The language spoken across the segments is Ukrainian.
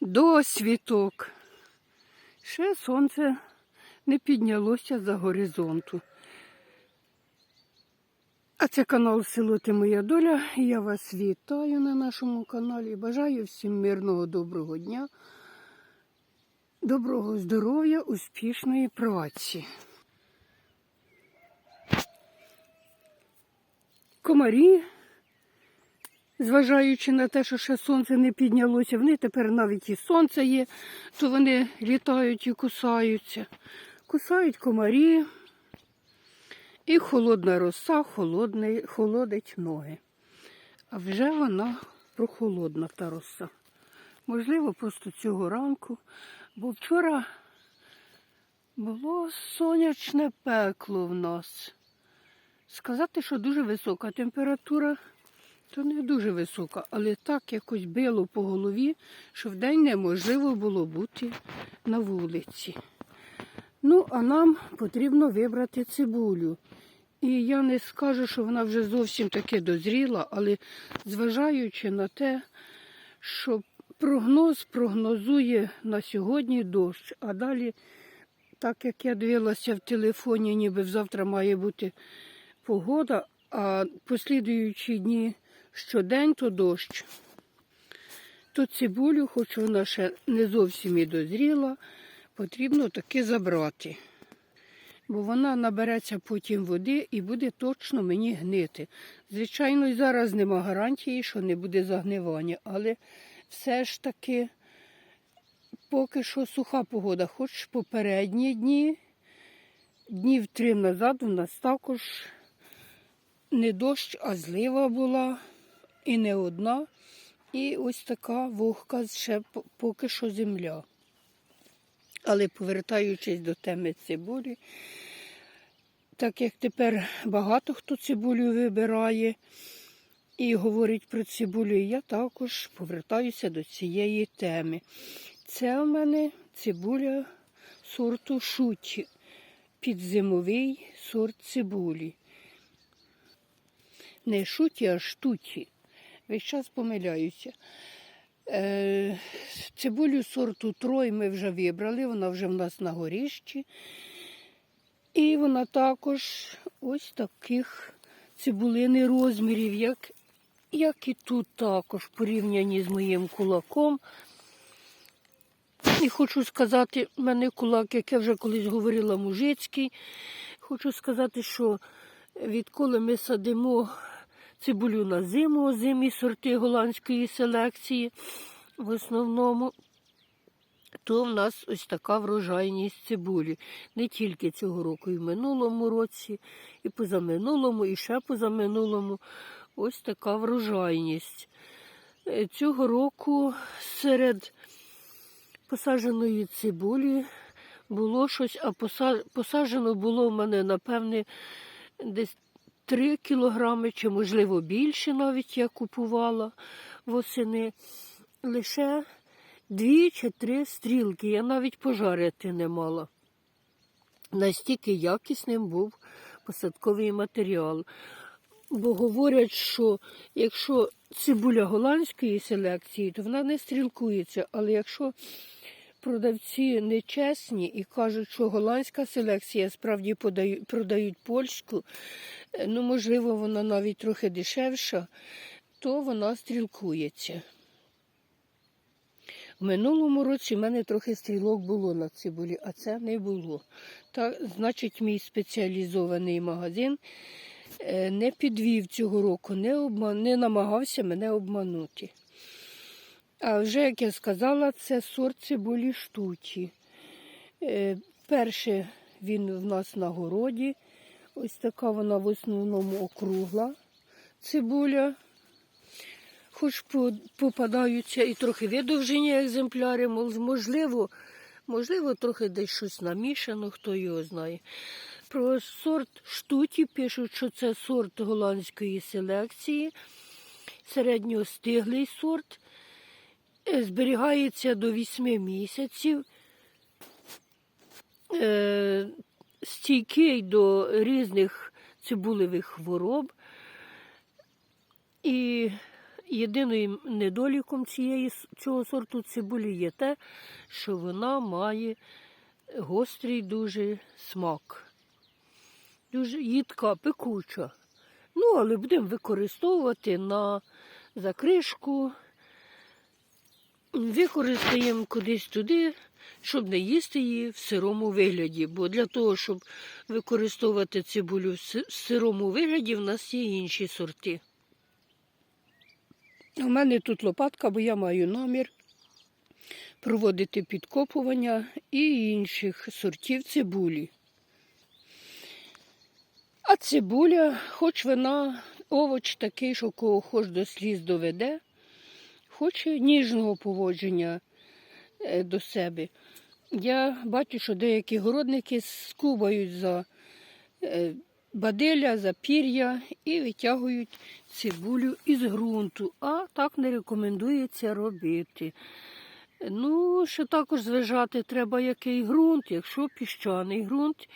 Досвіток. Ще сонце не піднялося за горизонту. А це канал Село Ти Моя Доля. Я вас вітаю на нашому каналі. Бажаю всім мирного доброго дня, доброго здоров'я, успішної праці. Комарі, зважаючи на те, що ще сонце не піднялося, вони тепер навіть і сонце є, то вони літають і кусаються. Кусають комарі. І холодна роса холодний, холодить ноги. А вже вона прохолодна та роса. Можливо, просто цього ранку, бо вчора було сонячне пекло в нас. Сказати, що дуже висока температура, то не дуже висока, але так якось било по голові, що вдень неможливо було бути на вулиці. Ну, а нам потрібно вибрати цибулю. І я не скажу, що вона вже зовсім таки дозріла, але зважаючи на те, що прогноз прогнозує на сьогодні дощ, а далі, так як я дивилася в телефоні, ніби завтра має бути погода, а послідуючі дні щодень то дощ, то цибулю, хоч вона ще не зовсім і дозріла, потрібно таки забрати. Бо вона набереться потім води і буде точно мені гнити. Звичайно, і зараз нема гарантії, що не буде загнивання, але все ж таки поки що суха погода, хоч попередні дні, днів три назад у нас також не дощ, а злива була і не одна. І ось така вогка ще поки що земля. Але повертаючись до теми цибулі, так як тепер багато хто цибулю вибирає і говорить про цибулю, я також повертаюся до цієї теми. Це у мене цибуля сорту шуті, підзимовий сорт цибулі. Не шуті, а штуті. Весь час помиляюся. Е, Цибулю сорту Трой ми вже вибрали, вона вже в нас на горіщі. І вона також ось таких цибулини розмірів, як, як і тут також порівняні з моїм кулаком. І хочу сказати, в мене кулак, як я вже колись говорила, мужицький. Хочу сказати, що відколи ми садимо цибулю на зиму, озимі сорти голландської селекції, в основному, то в нас ось така врожайність цибулі. Не тільки цього року, і в минулому році, і позаминулому, і ще позаминулому. Ось така врожайність. Е, Цього року серед посадженої цибулі було щось, а посаджено було в мене, напевне, десь 3 кілограми, чи, можливо, більше навіть я купувала восени. Лише дві чи три стрілки. Я навіть пожарити не мала. Настільки якісним був посадковий матеріал. Бо говорять, що якщо цибуля голландської селекції, то вона не стрілкується. Але якщо продавці нечесні і кажуть, що голландська селекція справді подають, продають польську, ну, можливо, вона навіть трохи дешевша, то вона стрілкується. В минулому році в мене трохи стрілок було на цибулі, а це не було. Так, значить, мій спеціалізований магазин е, не підвів цього року, не, обман... не намагався мене обманути. А вже, як я сказала, це сорт цибулі штучі. Е, перше він в нас на городі. Ось така вона в основному округла цибуля. Хоч попадаються і трохи видовжені екземпляри, можливо, можливо, трохи десь щось намішано, хто його знає. Про сорт штуті пишуть, що це сорт голландської селекції, середньостиглий сорт. Е, зберігається до 8 місяців, е, стійкий до різних цибулевих хвороб. І Єдиним недоліком цієї, цього сорту цибулі є те, що вона має гострий дуже смак. Дуже їдка, пекуча. Ну, але будемо використовувати на закришку. Використаємо кудись туди, щоб не їсти її в сирому вигляді. Бо для того, щоб використовувати цибулю в сирому вигляді, в нас є інші сорти. У мене тут лопатка, бо я маю намір проводити підкопування і інших сортів цибулі. А цибуля, хоч вона овоч такий, що кого хоч до сліз доведе, хоче ніжного поводження е, до себе. Я бачу, що деякі городники скубають за е, баделя, за пір'я і витягують цибулю із ґрунту, а так не рекомендується робити. Ну, ще також зважати треба який ґрунт, якщо піщаний ґрунт,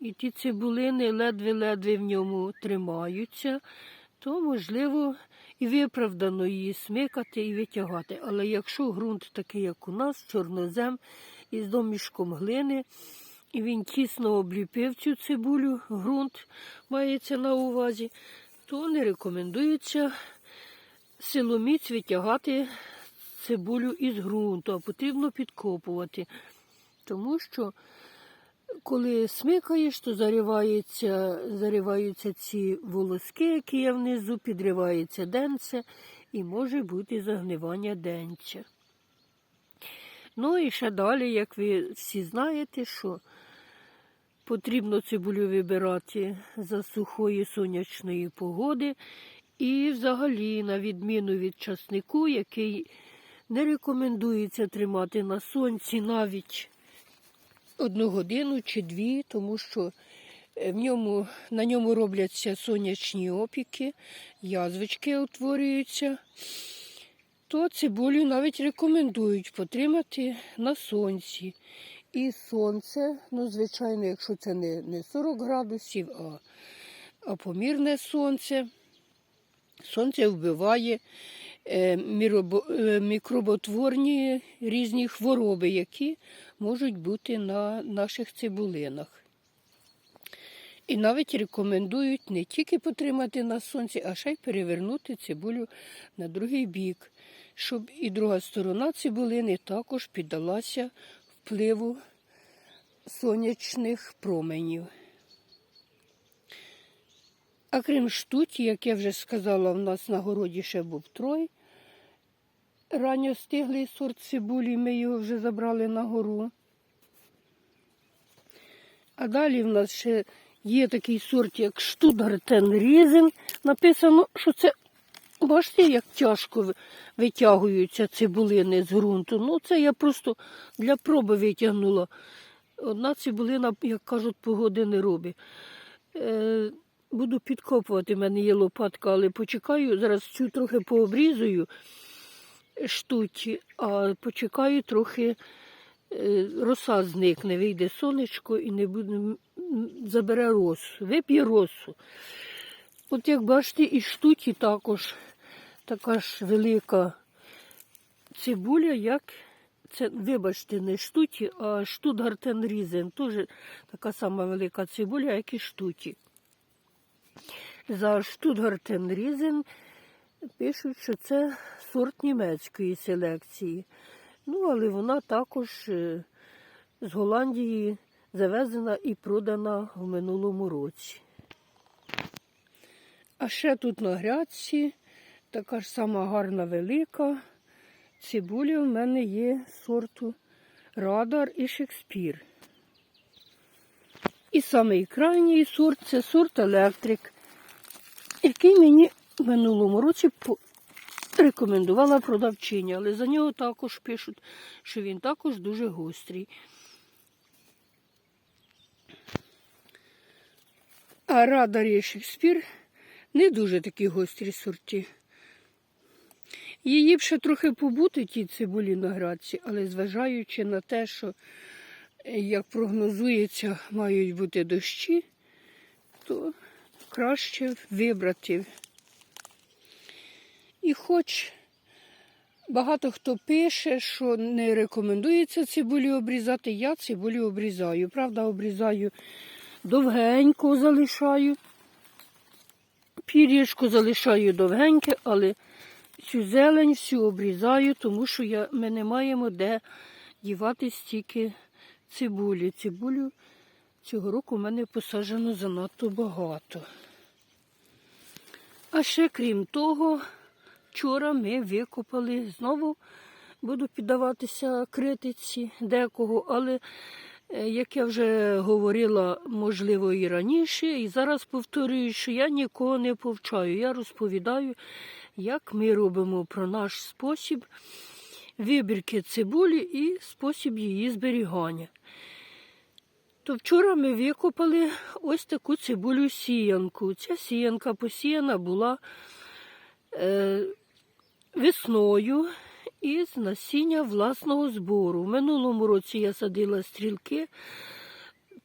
і ті цибулини ледве-ледве в ньому тримаються, то можливо і виправдано її смикати і витягати. Але якщо ґрунт такий, як у нас, чорнозем із домішком глини, і він тісно обліпив цю цибулю, ґрунт мається на увазі, то не рекомендується силоміць витягати цибулю із ґрунту, а потрібно підкопувати. Тому що коли смикаєш, то зариваються, зариваються ці волоски, які є внизу, підривається денце і може бути загнивання денця. Ну і ще далі, як ви всі знаєте, що потрібно цибулю вибирати за сухої сонячної погоди. І взагалі, на відміну від часнику, який не рекомендується тримати на сонці навіть одну годину чи дві, тому що е, в ньому, на ньому робляться сонячні опіки, язвички утворюються, то цибулю навіть рекомендують потримати на сонці. І сонце, ну, звичайно, якщо це не, не 40 градусів, а, а помірне сонце, сонце вбиває мікроботворні різні хвороби, які можуть бути на наших цибулинах. І навіть рекомендують не тільки потримати на сонці, а ще й перевернути цибулю на другий бік, щоб і друга сторона цибулини також піддалася впливу сонячних променів. А крім штуті, як я вже сказала, в нас на городі ще був трой. Ранньо стиглий сорт цибулі, ми його вже забрали на гору. А далі в нас ще є такий сорт, як Штутгартен Різен. Написано, що це, бачите, як тяжко витягуються цибулини з ґрунту. Ну, це я просто для проби витягнула. Одна цибулина, як кажуть, погоди не робить. Е, буду підкопувати, в мене є лопатка, але почекаю, зараз цю трохи пообрізую штуті, а почекаю трохи, е, роса зникне, вийде сонечко і не буде, забере росу, вип'є росу. От як бачите, і штуті також така ж велика цибуля, як це, вибачте, не штуті, а штутгартен різен. Теж така сама велика цибуля, як і штуті. За штутгартен різен пишуть, що це сорт німецької селекції. Ну, але вона також е, з Голландії завезена і продана в минулому році. А ще тут на грядці така ж сама гарна велика. Цибуля в мене є сорту Радар і Шекспір. І самий крайній сорт це сорт Електрик, який мені минулому році рекомендувала продавчиня, але за нього також пишуть, що він також дуже гострий. А Радар і Шекспір не дуже такі гострі сорти. Її б ще трохи побути тій цибулі на градці, але зважаючи на те, що, як прогнозується, мають бути дощі, то краще вибрати. І хоч багато хто пише, що не рекомендується цибулю обрізати, я цибулю обрізаю. Правда, обрізаю довгенько залишаю. Пір'ячко залишаю довгеньке, але цю зелень всю обрізаю, тому що я, ми не маємо де дівати стільки цибулі. Цибулю цього року в мене посаджено занадто багато. А ще крім того, вчора ми викопали, знову буду піддаватися критиці декого, але е, як я вже говорила, можливо, і раніше, і зараз повторюю, що я нікого не повчаю. Я розповідаю, як ми робимо про наш спосіб вибірки цибулі і спосіб її зберігання. То вчора ми викопали ось таку цибулю сіянку. Ця сіянка посіяна була е, весною із насіння власного збору. В минулому році я садила стрілки.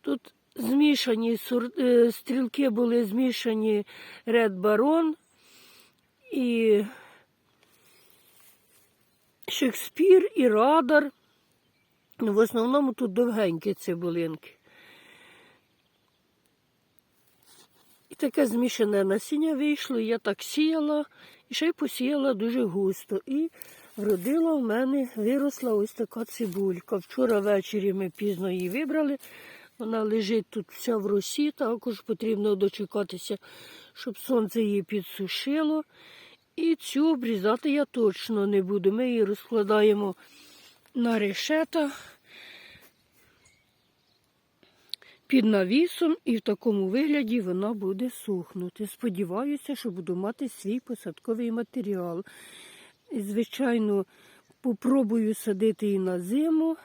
Тут змішані е, стрілки були змішані Red Baron і Шекспір і Радар. В основному тут довгенькі цибулинки. І таке змішане насіння вийшло, я так сіяла, і ще й посіяла дуже густо. І вродила в мене, виросла ось така цибулька. Вчора ввечері ми пізно її вибрали. Вона лежить тут вся в росі, також потрібно дочекатися, щоб сонце її підсушило. І цю обрізати я точно не буду. Ми її розкладаємо на решета під навісом, і в такому вигляді вона буде сухнути. Сподіваюся, що буду мати свій посадковий матеріал. Звичайно, попробую садити її на зиму.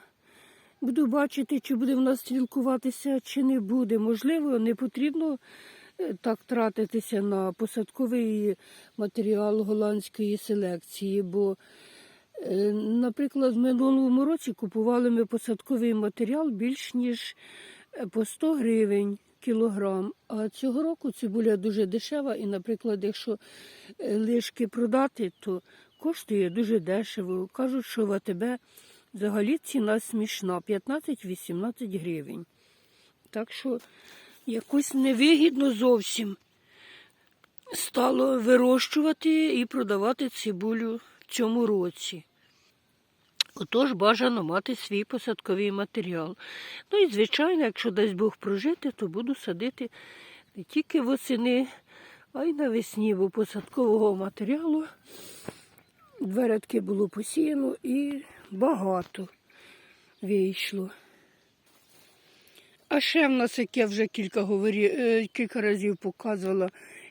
Буду бачити, чи буде вона стрілкуватися, чи не буде. Можливо, не потрібно е, так тратитися на посадковий матеріал голландської селекції, бо Е, Наприклад, в минулому році купували ми посадковий матеріал більш ніж по 100 гривень кілограм. А цього року цибуля дуже дешева, і, наприклад, якщо е, лишки продати, то коштує дуже дешево. Кажуть, що в АТБ взагалі ціна смішна 15-18 гривень. Так що якось невигідно зовсім стало вирощувати і продавати цибулю в цьому році. Отож бажано мати свій посадковий матеріал. Ну і, звичайно, якщо дасть Бог прожити, то буду садити не тільки восени, а й навесні, бо посадкового матеріалу два рядки було посіяно і багато вийшло. А ще в нас, як я вже кілька, говорі... е, кілька разів показувала,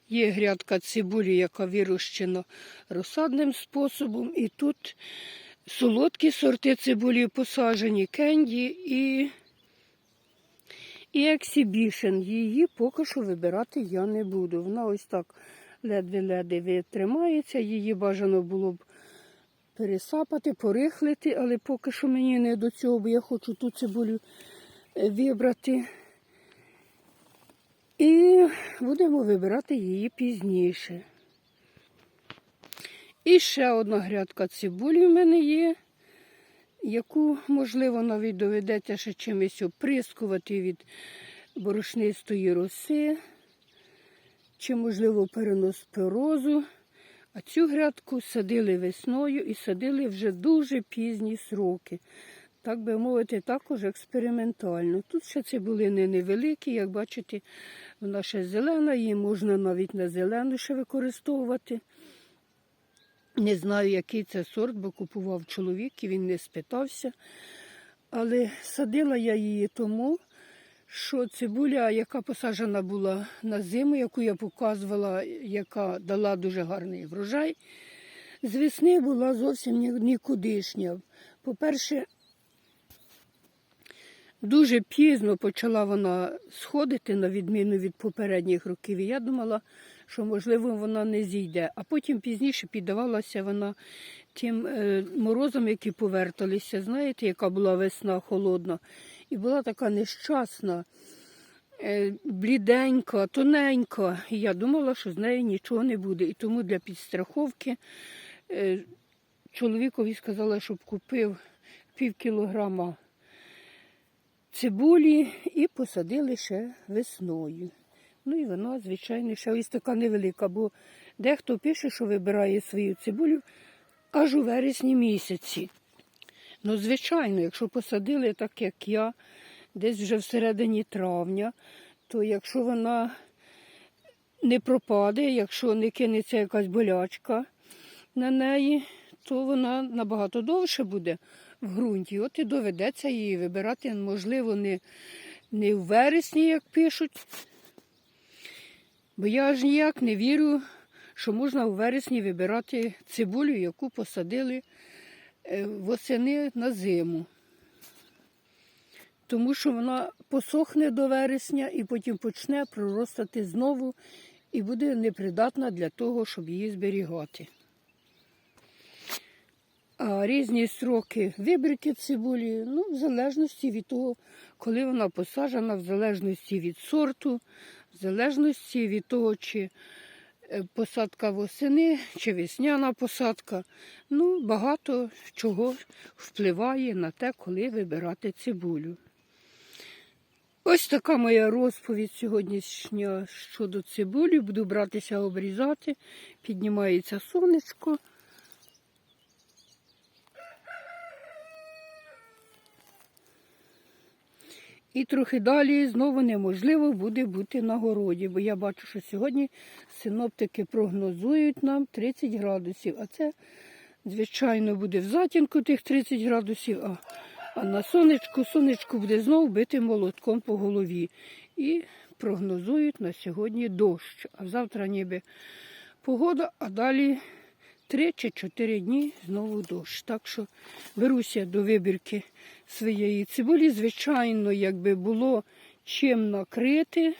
є грядка цибулі, яка вирощена розсадним способом. І тут солодкі сорти цибулі посаджені, кенді і, і ексібішен. Її поки що вибирати я не буду. Вона ось так ледве-ледве тримається. Її бажано було б пересапати, порихлити, але поки що мені не до цього, бо я хочу ту цибулю е, вибрати. І будемо вибирати її пізніше. І ще одна грядка цибулі в мене є, яку, можливо, навіть доведеться ще чимось оприскувати від борошнистої роси, чи, можливо, перенос перозу. А цю грядку садили весною і садили вже дуже пізні сроки. Так би мовити, також експериментально. Тут ще цибулини невеликі, як бачите, вона ще зелена, її можна навіть на зелену ще використовувати. Не знаю, який це сорт, бо купував чоловік і він не спитався. Але садила я її тому, що цибуля, яка посаджена була на зиму, яку я показувала, яка дала дуже гарний врожай, з весни була зовсім нікудишня. По-перше, дуже пізно почала вона сходити, на відміну від попередніх років. І я думала, що, можливо, вона не зійде. А потім пізніше піддавалася вона тим е, морозам, які поверталися. Знаєте, яка була весна холодна. І була така нещасна. е, бліденька, тоненька. І я думала, що з нею нічого не буде. І тому для підстраховки е, чоловікові сказала, щоб купив пів кілограма цибулі і посадили ще весною. Ну і вона, звичайно, ще ось така невелика, бо дехто пише, що вибирає свою цибулю аж у вересні місяці. Ну, звичайно, якщо посадили так, як я, десь вже всередині травня, то якщо вона не пропаде, якщо не кинеться якась болячка на неї, то вона набагато довше буде в ґрунті. От і доведеться її вибирати, можливо, не, не в вересні, як пишуть. Бо я аж ніяк не вірю, що можна у вересні вибирати цибулю, яку посадили е, восени на зиму. Тому що вона посохне до вересня і потім почне проростати знову і буде непридатна для того, щоб її зберігати. А різні строки вибірки цибулі, ну, в залежності від того, коли вона посаджена, в залежності від сорту, в залежності від того, чи е, посадка восени, чи весняна посадка. Ну, багато чого впливає на те, коли вибирати цибулю. Ось така моя розповідь сьогоднішня щодо цибулі. Буду братися обрізати. Піднімається сонечко. І трохи далі знову неможливо буде бути на городі, бо я бачу, що сьогодні синоптики прогнозують нам 30 градусів. А це, звичайно, буде в затінку тих 30 градусів, а, а на сонечку сонечко буде знову бити молотком по голові. І прогнозують на сьогодні дощ. А завтра ніби погода, а далі 3 чи 4 дні знову дощ. Так що беруся до вибірки своєї цибулі. Звичайно, якби було чим накрити,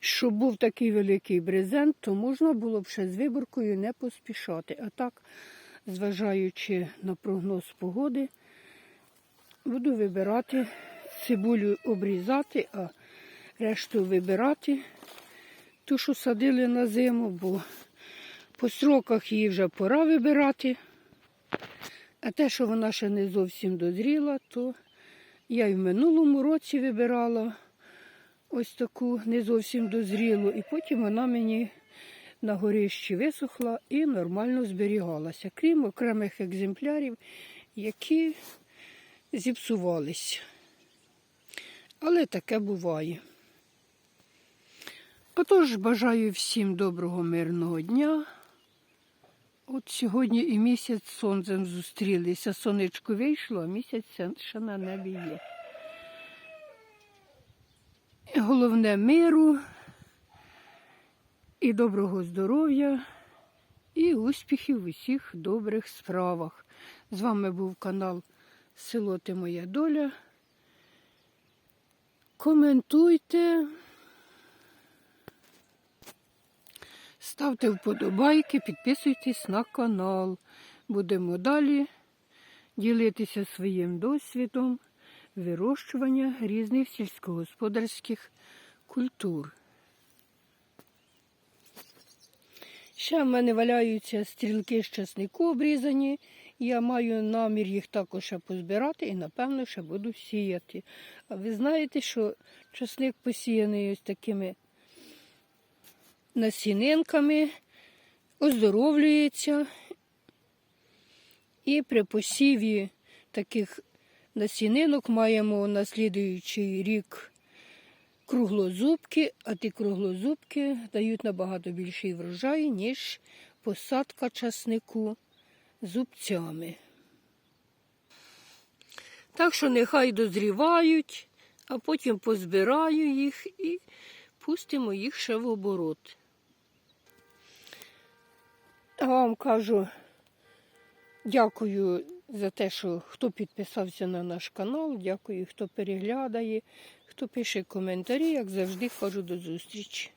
щоб був такий великий брезент, то можна було б ще з виборкою не поспішати. А так, зважаючи на прогноз погоди, буду вибирати цибулю обрізати, а решту вибирати ту, що садили на зиму, бо по сроках її вже пора вибирати. А те, що вона ще не зовсім дозріла, то я й в минулому році вибирала ось таку не зовсім дозрілу, і потім вона мені на горищі висохла і нормально зберігалася, крім окремих екземплярів, які зіпсувались. Але таке буває. Отож, бажаю всім доброго мирного дня. От сьогодні і місяць сонцем зустрілися. Сонечко вийшло, а місяць ще на небі є. Головне миру і доброго здоров'я, і успіхів в усіх добрих справах. З вами був канал Село Ти Моя Доля. Коментуйте. Ставте вподобайки, підписуйтесь на канал. Будемо далі ділитися своїм досвідом вирощування різних сільськогосподарських культур. Ще в мене валяються стрілки з часнику обрізані. Я маю намір їх також позбирати і, напевно, ще буду сіяти. А ви знаєте, що часник посіяний ось такими насінинками, оздоровлюється. І при посіві таких насінинок маємо на слідуючий рік круглозубки, а ті круглозубки дають набагато більший врожай, ніж посадка часнику зубцями. Так що нехай дозрівають, а потім позбираю їх і пустимо їх ще в оборот. Вам кажу, дякую за те, що хто підписався на наш канал, дякую, хто переглядає, хто пише коментарі, як завжди кажу до зустрічі.